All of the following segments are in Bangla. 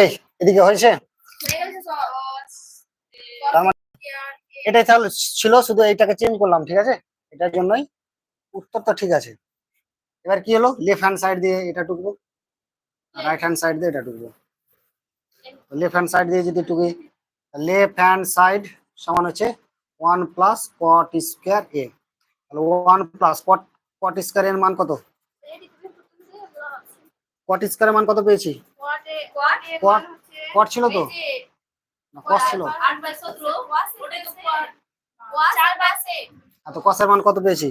এই, এদিকে হয়েছে? হয়ে মানে এটাই তাহলে ছিল, শুধু এইটাকে চেঞ্জ করলাম, ঠিক আছে? এটার জন্যই উত্তর তো ঠিক আছে। এবার কি হলো? লেফট হ্যান্ড সাইড দিয়ে এটা টুকবো। রাইট হ্যান্ড সাইড দিয়ে এটা টুকবো। লেফট হ্যান্ড সাইড দিয়ে যদি টুকি লেফট হ্যান্ড সাইড সমান হচ্ছে one plus cot square A. তাহলে ওয়ান প্লাস কট কট স্কোয়ারের মান কত? কট স্কোয়ারের মান কত পেয়েছি? cot ছিল তো? কস ছিল। তো কসের মান কত পেয়েছি?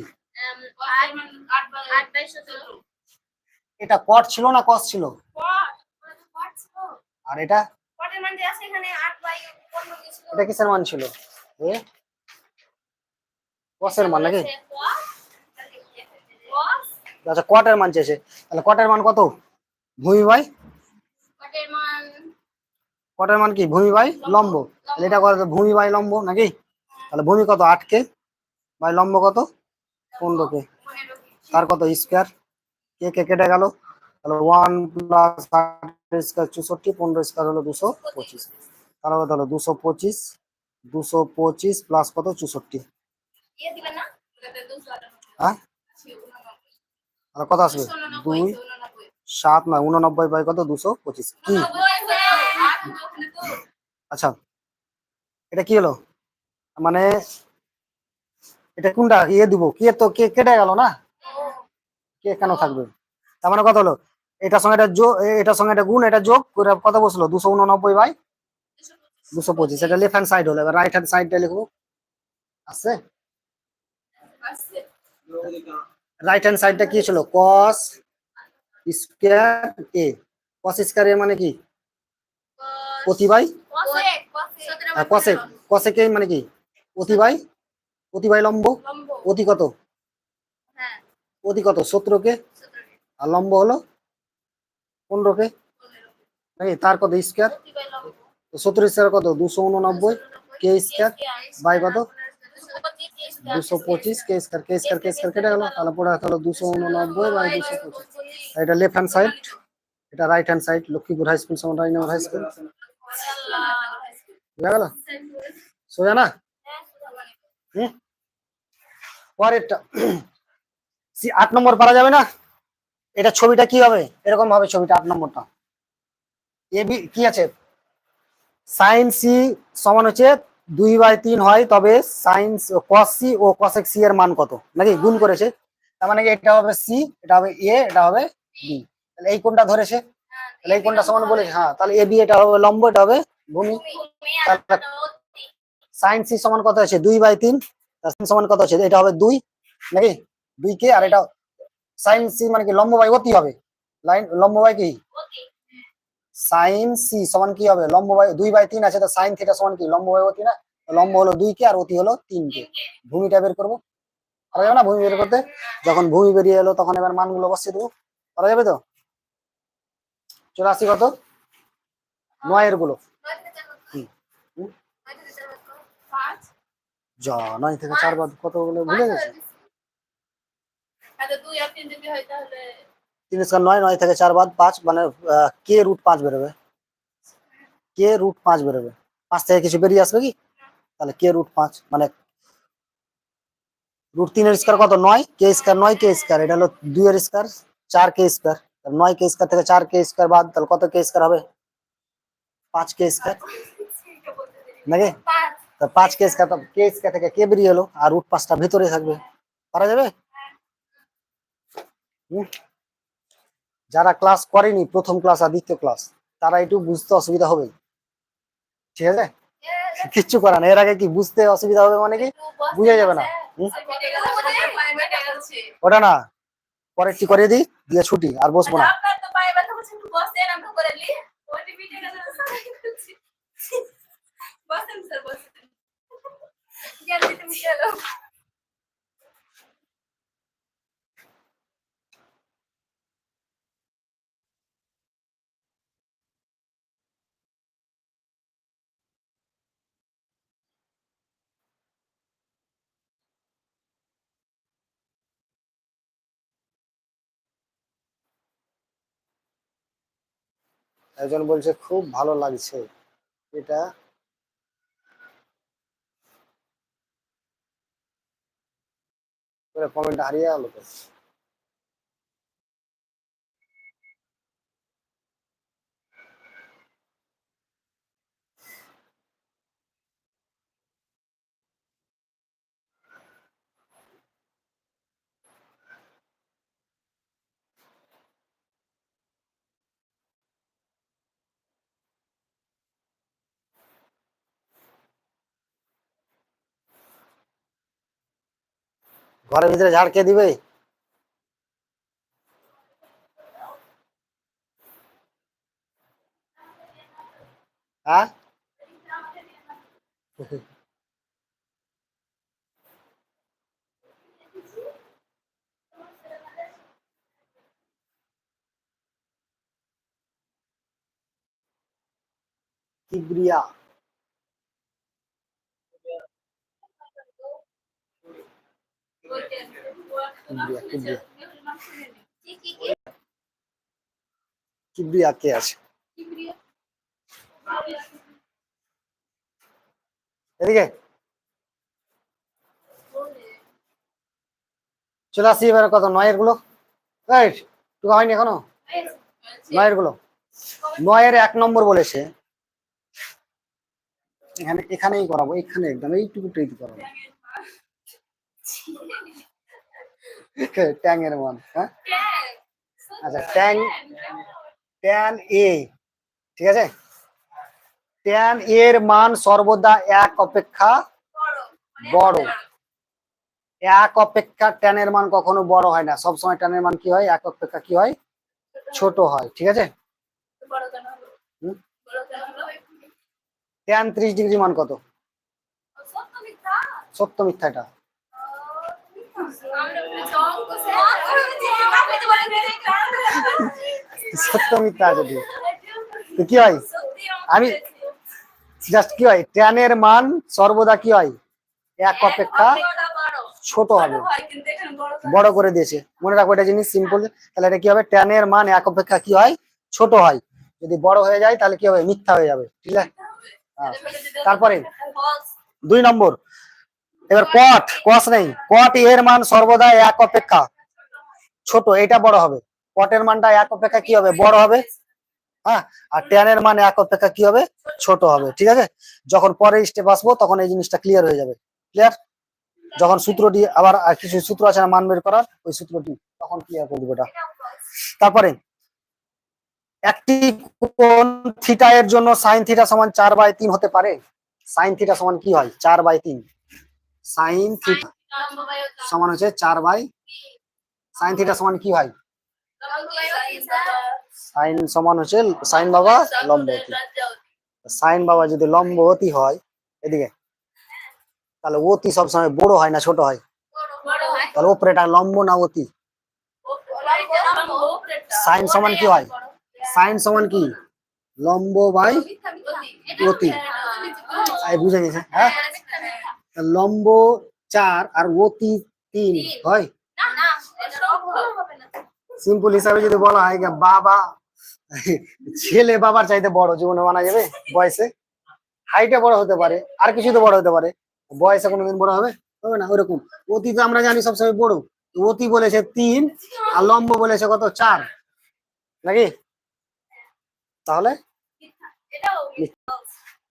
এটা কট ছিল না কস ছিল। আর এটা? এর। এটা কিসের মান ছিল? কসের মান নাকি? আচ্ছা কটের মান চেয়েছে তাহলে কটের মান কত? ভূমি বাই? Cot এর মান। কটের মান কি? ভূমি বাই লম্ব। তাহলে এটা কত? ভূমি বাই লম্ব নাকি? তাহলে ভূমি কত? আট কে। বাই লম্ব কত? পনেরো কে। তার কত? স্কোয়ার কে কে কেটে গেল? তাহলে ওয়ান প্লাস স্কোয়ার চৌষট্টি পনেরো স্কোয়ার হলো দুশো পঁচিশ। তাহলে কত হলো দুশো পঁচিশ দুশো পঁচিশ প্লাস কত? চৌষট্টি। আটানব্বই। হ্যাঁ। কত আসবে? দুই, সাত নয়, উননব্বই বাই কত? দুশো পঁচিশ। কি। আচ্ছা এটা কি হলো? মানে এটা কোনটা? ইয়ে দিব। কে তো কে, কেটে গেল না? কে কেন থাকবে? তার মানে কত হলো? এটার সঙ্গে এটা যোগ এটার সঙ্গে এটা গুণ, এটা যোগ করে কত বসল? দুশো উননব্বই বাই দুশো পঁচিশ। এটা লেফট হ্যান্ড সাইড হলো। এবার রাইট হ্যান্ড সাইডটা লিখব আসছে। রাইট হ্যান্ড সাইডটা কি ছিল? কস স্কোয়ার এ কস স্কোয়ার এ মানে কি? cos, অতি বাই cosec, cosec। সতেরো কসেক কসেক মানে কি? অতি বাই? অতি বাই লম্ব। অতি কত? হ্যাঁ, অতি কত? সতেরো কে। আর লম্ব হলো পনেরো কে। নাকি তার কত? স্কোয়ার। সতেরো স্কোয়ার কত? দুশো উননব্বই। কে স্কোয়ার বাই কত? দুশো পঁচিশ k square k square k square কেটে গেল। তাহলে পড়ে হলো দুশো উননব্বই বাই দুশো পঁচিশ। এটা লেফট হ্যান্ড সাইড এটা right hand side Lakshmipur high school সমান রাইনগর হাই স্কুল বুঝা গেল? সোজা না? হুম? পরেরটা। সি, আট নম্বর পারা যাবে না? এটা ছবিটা কি হবে? এরকম হবে ছবিটা, আট নম্বরটা। এ, বি, কি আছে? সাইন সি, সমান হচ্ছে দুই বাই তিন হয়, তবে সাইন কস সি ও কসেক সি এর মান কত? নাকি গুণ করেছে? তার মানে এটা হবে সি এটা হবে এ এটা হবে বি তাহলে এই কোনটা ধরেছে? তাহলে এই কোনটা সমান বলেছে হ্যাঁ তাহলে এ বি এটা হবে লম্ব, এটা হবে ভূমি। সাইন সি সমান কত আছে দুই বাই তিন। সমান কত আছে এটা হবে দুই, নাকি? দুই কে, আর এটা সাইন সি মানে কি লম্ব বাই অতি হবে? লাইন, লম্ব বাই কি? সাইন সি সমান কি হবে? লম্ব বাই দুই বাই তিন আছে, তো সাইন থিটা সমান কি? লম্ব বাই অতি না লম্ব হলো দুই কে, আর অতি হলো তিন কে। ভূমিটা বের করব। করা যাবে না ভূমি বের করতে? যখন ভূমি বেরিয়ে এলো, তখন এবার মানগুলো বসিয়ে দেবো। করা যাবে তো? চলে আসি কত? নয়েরগুলো। যা নয় থেকে চার বাদ কত ভুলে গেছে। আচ্ছা তিন স্কোয়ার নয় নয় থেকে চার বাদ পাঁচ মানে আহ, কে রুট পাঁচ বেরোবে কে রুট পাঁচ বেরোবে পাঁচ থেকে কিছু বেরিয়ে আসবে কি তাহলে কে রুট পাঁচ মানে রুট তিনের স্কোয়ার কত নয় কে স্কোয়ার নয় কে স্কোয়ার এটা হলো দুইয়ের স্কোয়ার চার কে স্কোয়ার নয় কে স্কোয়ার থেকে চার কে স্কোয়ার বাদ তাহলে কত কে স্কোয়ার হবে পাঁচ কে স্কোয়ার নাকি পাঁচ তা পাঁচ কে স্কোয়ার কে স্কোয়ার থেকে কে বেরিয়ে এলো আর রুট পাঁচটা ভেতরে থাকবে পারা যাবে হুম। যারা ক্লাস করেনি, প্রথম ক্লাস আর দ্বিতীয় ক্লাস তারা একটু বুঝতে অসুবিধা হবে ঠিক আছে? কিচ্ছু করার না এর আগে কি বুঝতে অসুবিধা হবে মানে কি? বুঝে যাবে না? ওটা না। পরেরটি করে দিই, দিয়ে ছুটি, আর বসবো না। বসেন করে স্যার, বসেন। একজন বলছে খুব ভালো লাগছে। এটা কমেন্ট হারিয়ে গেল ঘরের ভিতরে ঝাড় কে দিবে? হ্যাঁ? কিবরিয়া। চলে আসি এবার কত, নয়েরগুলো? টুকু হয়নি এখনও? নয়েরগুলো। নয়ের এক নম্বর বলেছে। এখানে, এখানেই করাবো, এখানে একদম এইটুকুটাই করাবো। ট্যাং এর মান হ্যাঁ আচ্ছা ট্যাং ট্যান এ ঠিক আছে? ট্যান এর মান সর্বদা এক অপেক্ষা বড়। এক অপেক্ষা ট্যানের মান কখনো বড় হয় না। সবসময় ট্যানের মান কি হয়? এক অপেক্ষা কি হয়? ছোট হয় ঠিক আছে? ট্যান ত্রিশ ডিগ্রি মান কত? সত্য মিথ্যা এটা আমরা বলেছি অঙ্ক স্যার আপনি তো বলেন সত্য মিথ্যা আছে তো কি হয়? আমি- জাস্ট কি হয়? ট্যানের মান সর্বদা কি হয়? এক অপেক্ষা ছোট হবে। বড় করে দিয়েছে। মনে রাখো এটা জিনিস সিম্পল তাহলে এটা কি হবে? ট্যানের মান এক অপেক্ষা কি হয়? ছোট হয়। যদি বড় হয়ে যায়, তাহলে কি হবে? মিথ্যা হয়ে যাবে। ঠিক আছে। তারপরে দুই নম্বর। এবার কট কস নেই। কট এর মান সর্বদা এক অপেক্ষা ছোট। এটা বড় হবে। কটের মানটা এক অপেক্ষা কি হবে? বড় হবে। হ্যাঁ? আর ট্যানের মান এক অপেক্ষা কি হবে? ছোট হবে। ঠিক আছে? যখন পরে স্টেপ আসব, তখন এই জিনিসটা ক্লিয়ার হয়ে যাবে। ক্লিয়ার যখন সূত্রটি আবার কিছু সূত্র আছে না, মান বের করার, ওই সূত্রটি তখন ক্লিয়ার করে দেবো তারপরে, একটি কোণ থিটা এর জন্য সাইন থিটা সমান চার বাই তিন হতে পারে। সাইন থিটা সমান কি হয়? চার বাই তিন। সাইন থিটা সমান হচ্ছে চার বাই সাইন থিটা সমান কি হয়? সাইন সমান হচ্ছে সাইন বাবা লম্বতি সাইন বাবা যদি লম্বতি হয়, এদিকে। তাহলে অতি সবসময় বড় হয় না ছোট হয়? তাহলে ওপরেটা লম্ব না অতি? সাইন সমান কি হয়? সাইন সমান কি? লম্ব বাই অতি। বুঝে গেছে হ্যাঁ? লম্ব চার আর অতি তিন, হয়? সিম্পল হিসাবে যদি বলা হয় বাবা ছেলে বাবার চাইতে বড় জীবনে মানা যাবে বয়সে। হাইটে বড় হতে পারে আর কিছুতে বড় হতে পারে। বয়সে কোনোদিন বড় হবে? হবে না ওরকম। অতি তো আমরা জানি সবসময় বড়। অতি বলেছে তিন আর লম্ব বলেছে কত? চার। নাকি? তাহলে?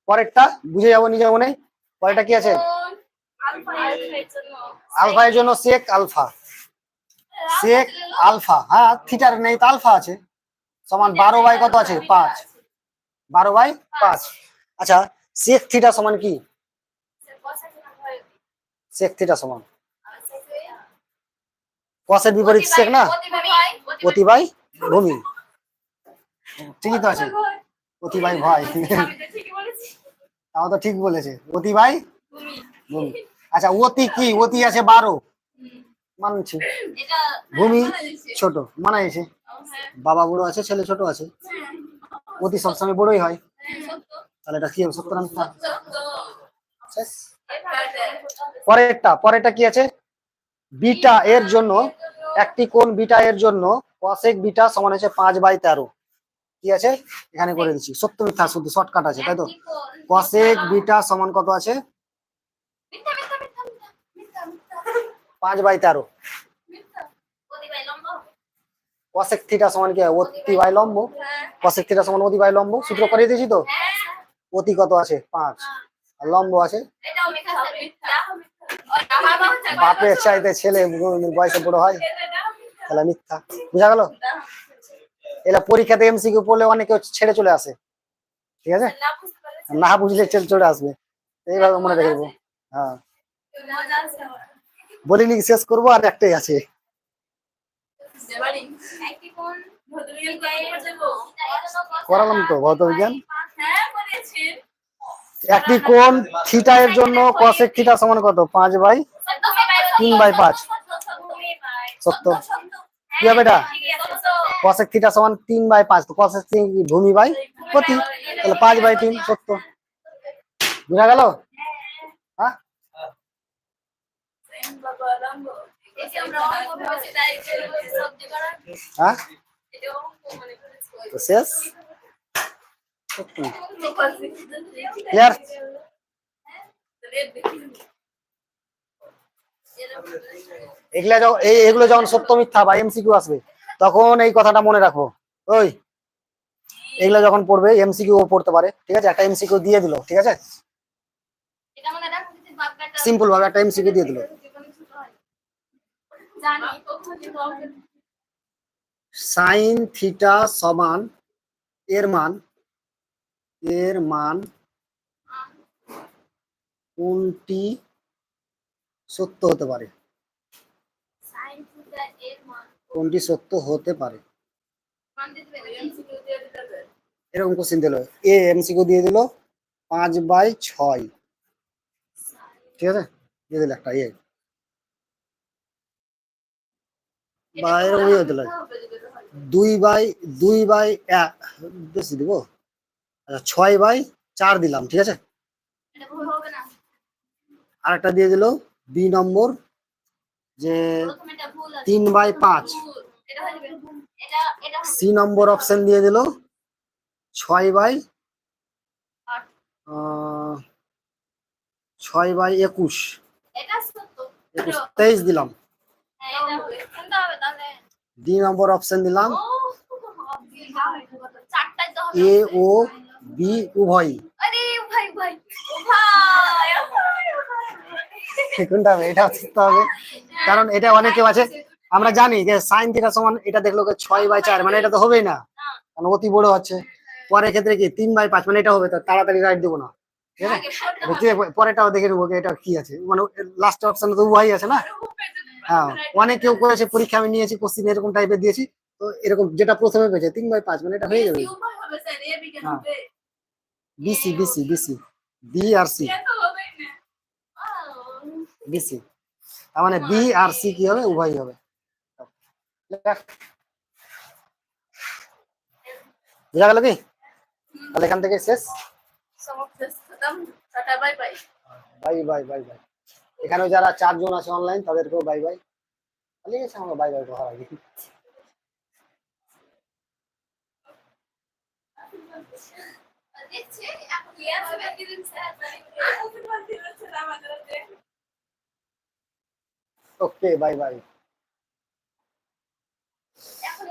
পরেরটা বুঝে যাব নিজের মনে। পরেরটা কি আছে? আলফা এর জন্য। সেক আলফা। সেক আলফা হ্যাঁ থিটার নেই, তো আলফা আছে। সমান বারো বাই কত আছে? পাঁচ। বারো বাই পাঁচ। আচ্ছা সেক থিটা সমান কি? সেক থিটা সমান। কসের বিপরীত সেক না? অতি বাই ভূমি। ঠিকই তো আছে। অতি বাই ভয়। তাও তো ঠিক বলেছে। অতি বাই ভূমি। আচ্ছা অতি কি? অতি আছে বারো। মানছি ভূমি ছোট মানাইছে। বাবা বড় আছে ছেলে ছোট আছে। অতি সবসময় বড়ই হয়। তাহলে এটা কি হবে? সত্তর পরেরটা পরেরটা কি আছে? বিটা এর জন্য একটি কোন বিটা এর জন্য কসেক বিটা সমান হচ্ছে পাঁচ বাই তেরো। কি আছে? এখানে করে দিচ্ছি। সত্য মিথ্যা শুধু শর্টকাট আছে তাই তো? কসেক বিটা সমান কত আছে মিথ্যা মিথ্যা মিথ্যা মিথ্যা মিথ্যা পাঁচ বাই তেরো। কসেক থিটা সমান কি হয়? অতি বাই লম্ব। হ্যাঁ কসেক থিটা সমান অতি বাই লম্ব। সূত্র করে দিয়েছি তো? হ্যাঁ। অতি কত আছে? পাঁচ। আর লম্ব আছে? বাপের চাইতে ছেলে বয়সে বড় হয়। তাহলে মিথ্যা। বুঝা গেল? পরীক্ষাতে এমসিকিউ পড়লে অনেকে ছেড়ে চলে আসে। ঠিক আছে? না না বুঝলে ছেড়ে চলে আসবে। এইভাবে মনে রেখে দেবো। হ্যাঁ। বলিনি শেষ করব আর একটাই আছে। করালাম তো, ভৌতবিজ্ঞান। একটি কোণ থিটা এর জন্য কসেক থিটা সমান কত? পাঁচ বাই তিন বাই পাঁচ। সত্য। কি হবে এটা? কসেক থিটা সমান তিন বাই পাঁচ। তো কসেক ভূমি বাই প্রতি। তাহলে পাঁচ বাই তিন, সত্য। বুঝা গেল হ্যাঁ হ্যাঁ? শেষ? এগুলা যখন এই এগুলো যখন সত্য মিথ্যা বা এমসিকিউ আসবে তখন এই কথাটা মনে রাখব ওই। এগুলো যখন পড়বে এমসি এমসিকিউ পড়তে পারে। ঠিক আছে? একটা এমসিকিউ দিয়ে দিল ঠিক আছে? সিম্পল ভাবে একটা এমসিকিউ দিয়ে দিল। সাইন থিটা সমান এর মান এর মান কোনটি সত্য হতে পারে? কোনটি সত্য হতে পারে? এরকম কোশ্চেন দিল। এ এমসিকিউ দিয়ে দিল পাঁচ বাই ছয়। ঠিক আছে? দিয়ে দিল একটা ইয়ে বা এরকম ইয়ে দিল দুই বাই দুই বাই এক বেশি দিব। আচ্ছা ছয় বাই চার দিলাম ঠিক আছে? আর একটা দিয়ে দিল বি নম্বর যে তিন বাই পাঁচ। সি নম্বর অপশন দিয়ে দিল ছয় বাই ছয় বাই একুশ। একুশ তেইশ দিলাম হ্যাঁ এটা হবে কোনটা হবে তাহলে ডি নম্বর অপশন দিলাম। এ ও বি। কোনটা হবে এটা শিখতে হবে। কারণ এটা অনেকে আছে আমরা জানি যে সাইন থিটা সমান এটা দেখল ছয় বাই চার মানে এটা তো হবেই না। কারণ অতি বড় হচ্ছে পরের ক্ষেত্রে কি তিন বাই পাঁচ মানে এটা হবে তো তাড়াতাড়ি রাইট দেবো না। ঠিক আছে? পরেরটাও দেখে নেব এটা কি আছে। মানে লাস্ট অপশন তো উহাই আছে না? হ্যাঁ অনেক কেউ করেছে পরীক্ষা আমি নিয়েছি কোশ্চিন এরকম টাইপের দিয়েছি তো এরকম যেটা প্রথমে পেয়েছে তিন বাই পাঁচ মানে এটা হয়ে যাবে। বিসি বিসি বিসি বি আর সি বিসি তার মানে বি আর সি কি হবে? উভয়ই হবে। বুঝা গেল কি? তাহলে এখান থেকে শেষ। সমাপ্ত। খতম tata bye bye bye bye bye bye এখানে যারা চারজন আছে অনলাইন তাদেরকেও বাই বাই লিখেছে আমরা বাই বাই করার আগে। ওকে বাই বাই এখন